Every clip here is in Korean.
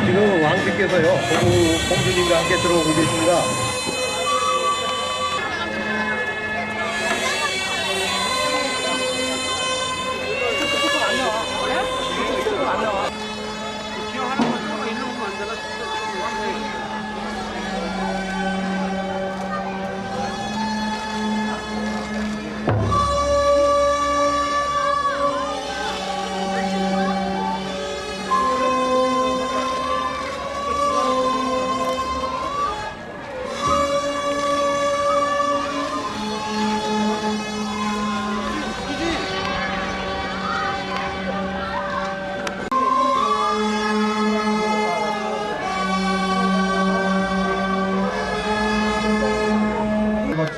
네, 지금 왕비께서요, 공주, 공주님과 함께 들어오고 계십니다.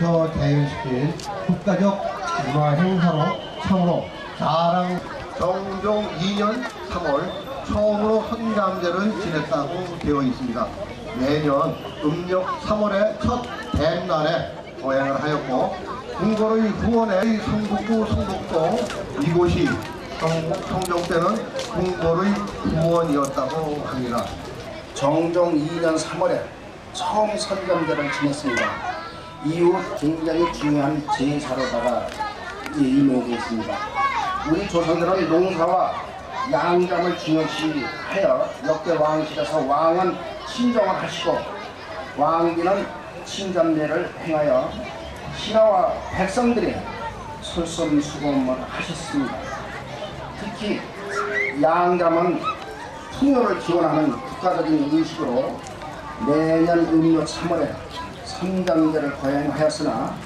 거쳐 대행시킨 국가적 문화 행사로 참으로 자랑 정종 2년 3월 처음으로 헌감제를 지냈다고 되어 있습니다. 매년 음력 3월의 첫 대날에 거행을 하였고 궁궐의 후원의 성북구 성북동 이곳이 성- 성종 때는 궁궐의 후원이었다고 합니다. 정종 2년 3월에 처음 선감대를 지냈습니다. 이후 굉장히 중요한 제사로다가 있습니다. 우리 조선들은 농사와 양감을 중요시하여 역대 왕실에서 왕은 친정을 하시고 왕비는 친감례를 행하여 신하와 백성들이 솔선수범을 하셨습니다. 특히 양감은 풍요를 기원하는 국가적인 의식으로 매년 음력 3월에 삼장제를 거행하였으나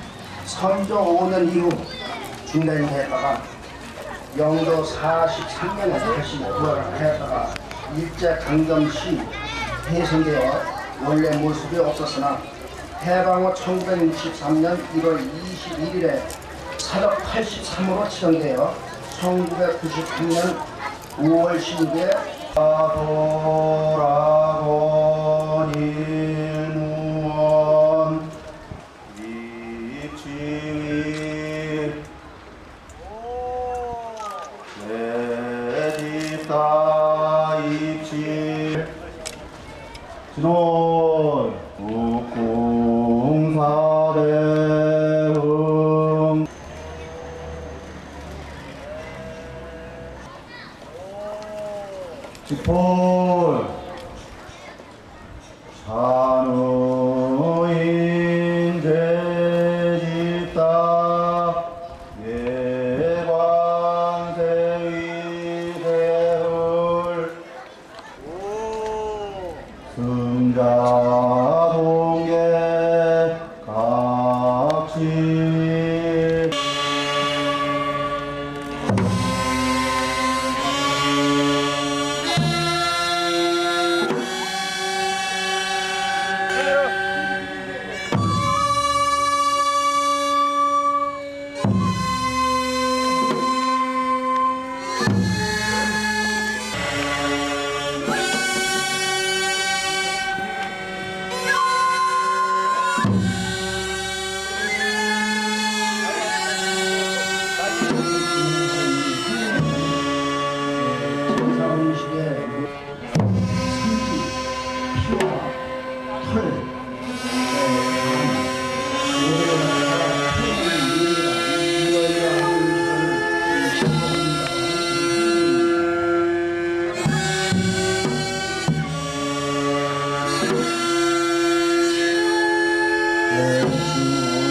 선조 5년 이후 중대대다가 영도 43년에 다시 부활을 하였다가 일제 강점 시 해성되어 원래 모습이 없었으나 해방 후 1963년 1월 21일에 사덕 83으로 치정되어 1993년 5월 16일에 돌아 지 Música